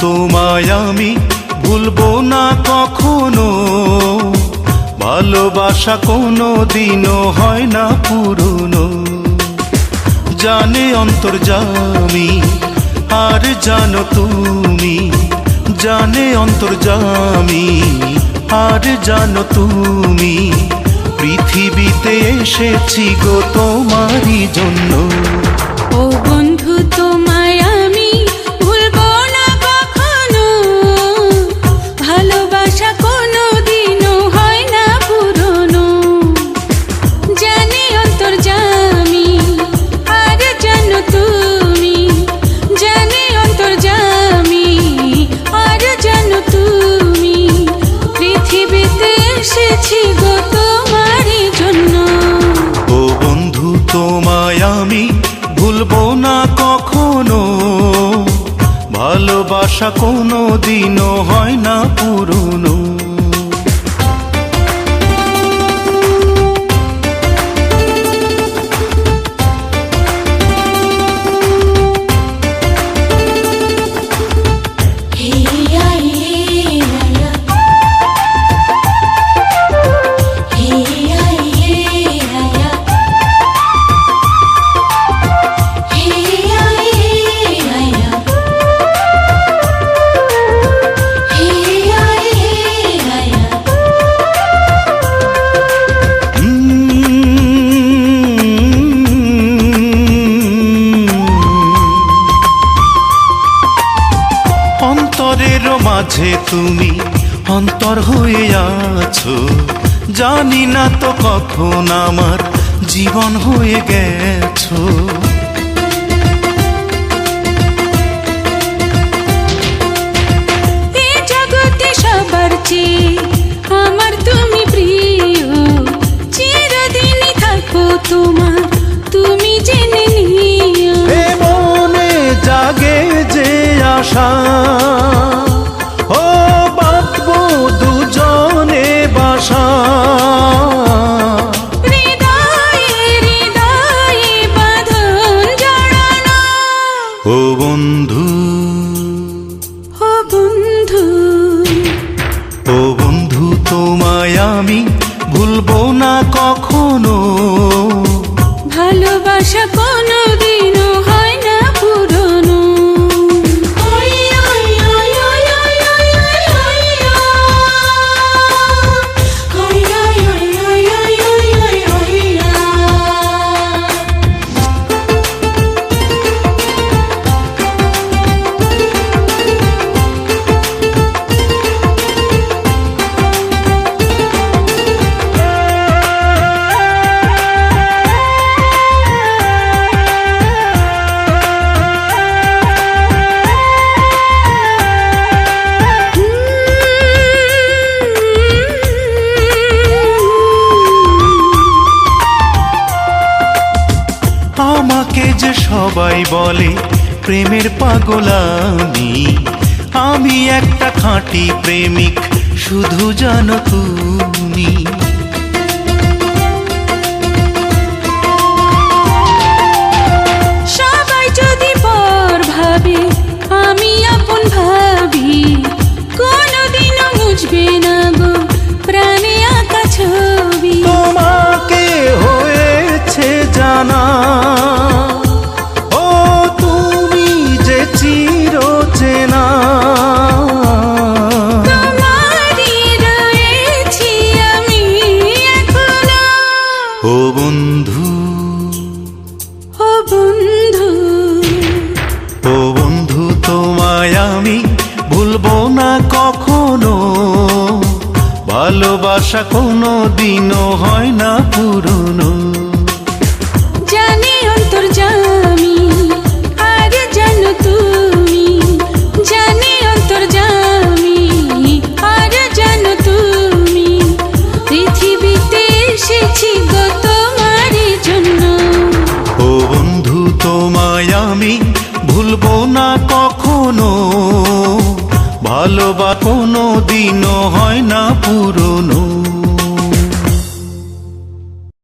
তোমায় আমি ভুলবো না কখনো। ভালোবাসা কোনো দিনও হয় না পুরনো। জানে অন্তর্জামি আর জানো তুমি। জানে অন্তর্জামি আর জানো তুমি। পৃথিবীতে এসেছি গো তোমারই জন্য। ও তোমায় আমি ভুলবো না কখনো। ভালোবাসা কোনো দিনও হয় না পুরনো। অন্তরের মাঝে তুমি অন্তর হয়ে আছো। জানি না তো কখন আমার জীবন হয়ে গেছো। তোমায় আমি ভুলবো না কখনো। সবাই বলে প্রেমের পাগল আমি। আমি একটা খাঁটি প্রেমিক শুধু জানো তুমি। সবাই যদি পর ভাবে আমি আপন ভাবি কোনোদিনও মুছবে না গো প্রাণে আঁকা ছবি। তোমাকে হয়েছে জানা। ভালোবাসা কোনো দিনও হয় না পুরনো। জানি তুমি। জানি তুমি। পৃথিবীতে আমি ভুলবো না কখনো। ভালোবা কোনো দিনও হয় না পুরনো।